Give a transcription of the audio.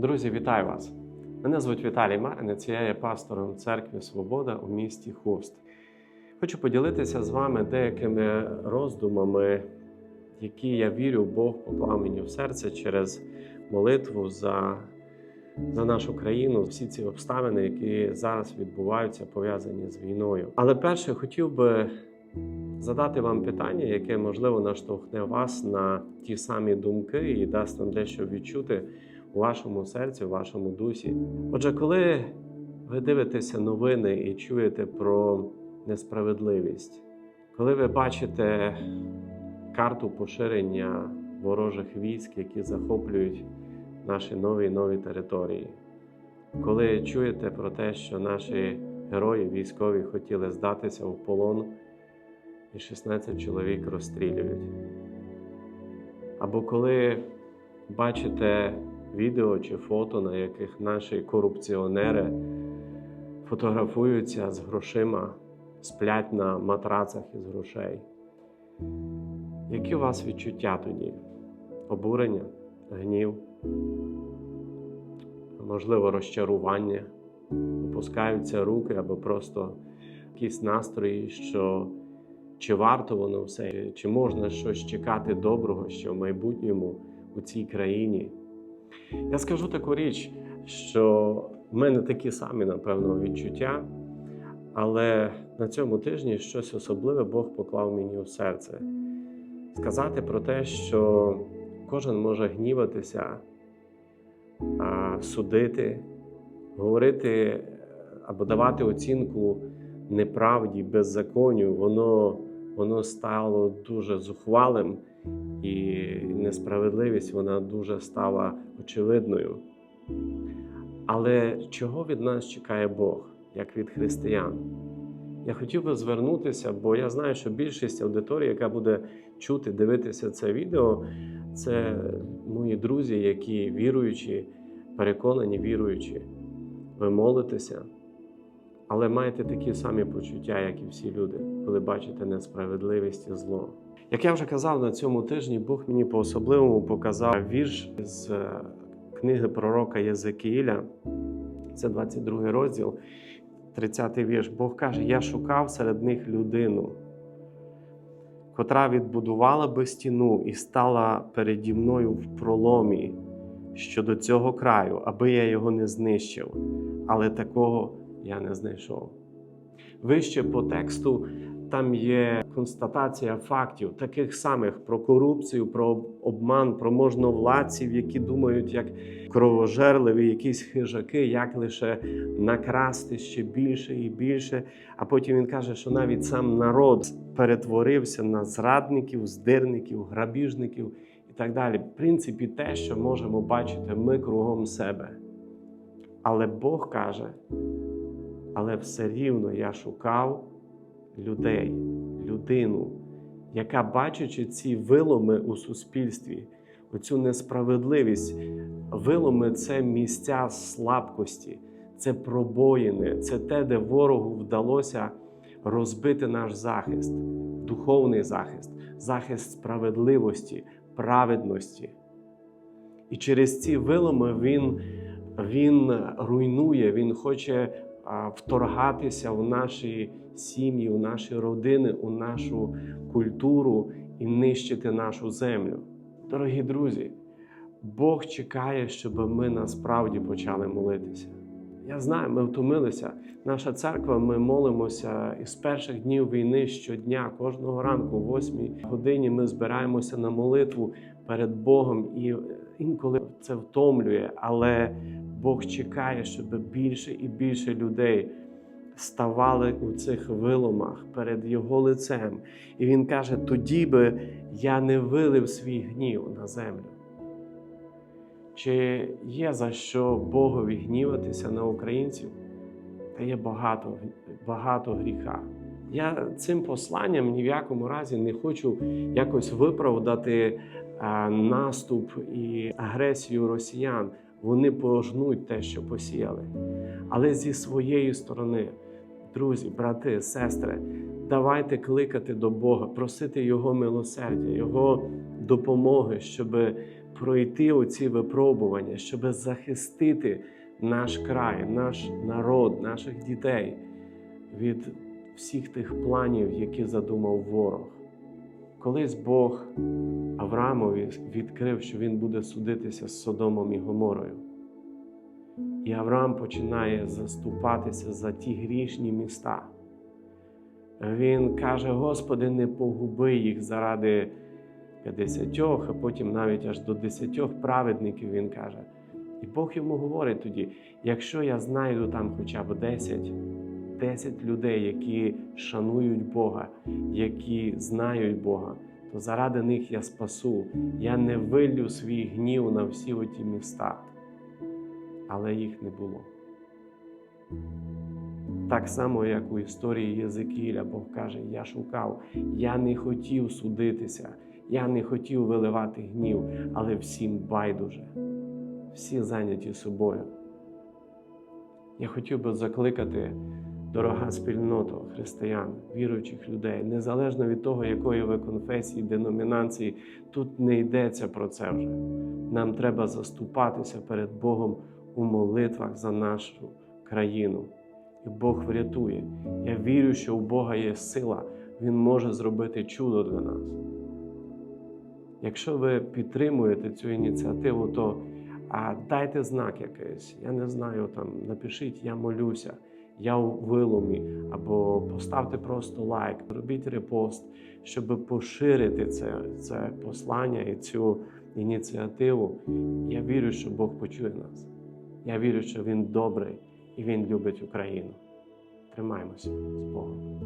Друзі, вітаю вас! Мене звуть Віталій Маринець, я є пастором церкви Свобода у місті Хуст. Хочу поділитися з вами деякими роздумами, які я вірю, Бог поклав мені в серце через молитву за, за нашу країну, всі ці обставини, які зараз відбуваються, пов'язані з війною. Але перше хотів би задати вам питання, яке можливо наштовхне вас на ті самі думки і дасть вам дещо відчути у вашому серці, у вашому дусі. Отже, коли ви дивитеся новини і чуєте про несправедливість, коли ви бачите карту поширення ворожих військ, які захоплюють наші нові і нові території, коли чуєте про те, що наші герої військові хотіли здатися в полон, і 16 чоловік розстрілюють, або коли бачите відео чи фото, на яких наші корупціонери фотографуються з грошима, сплять на матрацах із грошей. Які у вас відчуття тоді? Обурення, гнів, можливо, розчарування, опускаються руки або просто якісь настрої, що чи варто воно все, чи можна щось чекати доброго ще в майбутньому у цій країні. Я скажу таку річ, що в мене такі самі, напевно, відчуття, але на цьому тижні щось особливе Бог поклав мені у серце. Сказати про те, що кожен може гніватися, судити, говорити або давати оцінку неправді, беззаконню, воно, воно стало дуже зухвалим і несправедливість вона дуже стала очевидною. Але чого від нас чекає Бог, як від християн? Я хотів би звернутися, бо я знаю, що більшість аудиторії, яка буде чути, дивитися це відео, це мої друзі, які віруючі, переконані віруючі. Ви молитеся, але маєте такі самі почуття, як і всі люди, коли бачите несправедливість і зло. Як я вже казав на цьому тижні, Бог мені по-особливому показав вірш з е, книги пророка Єзекіїля, це 22 розділ, 30 вірш. Бог каже: Я шукав серед них людину, котра відбудувала би стіну і стала переді мною в проломі щодо цього краю, аби я його не знищив. Але такого я не знайшов. Вище по тексту там є констатація фактів, таких самих про корупцію, про обман, про можновладців, які думають, як кровожерливі, якісь хижаки, як лише накрасти ще більше і більше. А потім він каже, що навіть сам народ перетворився на зрадників, здирників, грабіжників і так далі. В принципі, те, що можемо бачити ми кругом себе. Але Бог каже, але все рівно я шукав людей, людину, яка, бачачи ці виломи у суспільстві, оцю несправедливість, виломи це місця слабкості, це пробоїни, це те, де ворогу вдалося розбити наш захист, духовний захист, захист справедливості, праведності. І через ці виломи він, він руйнує, він хоче вторгатися в наші сім'ї, у наші родини, у нашу культуру і нищити нашу землю. Дорогі друзі, Бог чекає, щоб ми насправді почали молитися. Я знаю, ми втомилися. Наша церква, ми молимося із перших днів війни щодня, кожного ранку, о 8 годині, ми збираємося на молитву перед Богом, і інколи це втомлює, але Бог чекає, щоб більше і більше людей ставали у цих виломах перед Його лицем. І Він каже: тоді би я не вилив свій гнів на землю. Чи є за що Богові гніватися на українців? Та є багато, багато гріха. Я цим посланням ні в якому разі не хочу якось виправдати наступ і агресію росіян. Вони пожнуть те, що посіяли. Але зі своєї сторони, друзі, брати, сестри, давайте кликати до Бога, просити Його милосердя, Його допомоги, щоб пройти оці випробування, щоб захистити наш край, наш народ, наших дітей від всіх тих планів, які задумав ворог. Колись Бог Авраамові відкрив, що він буде судитися з Содомом і Гоморою. І Авраам починає заступатися за ті грішні міста. Він каже: Господи, не погуби їх заради 50, а потім навіть аж до 10 праведників він каже. І Бог йому говорить тоді: якщо я знайду там хоча б 10, 10 людей, які шанують Бога, які знають Бога, то заради них я спасу. Я не виллю свій гнів на всі оті міста. Але їх не було. Так само, як у історії Єзекіля, Бог каже: Я шукав, я не хотів судитися, я не хотів виливати гнів, але всім байдуже, всі зайняті собою. Я хотів би закликати, дорога спільнота християн, віруючих людей, незалежно від того, якої ви конфесії, деномінації, тут не йдеться про це вже. Нам треба заступатися перед Богом у молитвах за нашу країну. І Бог врятує. Я вірю, що у Бога є сила, Він може зробити чудо для нас. Якщо ви підтримуєте цю ініціативу, то а, дайте знак якийсь. Я не знаю, там напишіть Я молюся, я у виломі, або поставте просто лайк, робіть репост, щоб поширити це, це послання і цю ініціативу. Я вірю, що Бог почує нас. Я вірю, що Він добрий і Він любить Україну. Тримаймося з Богом.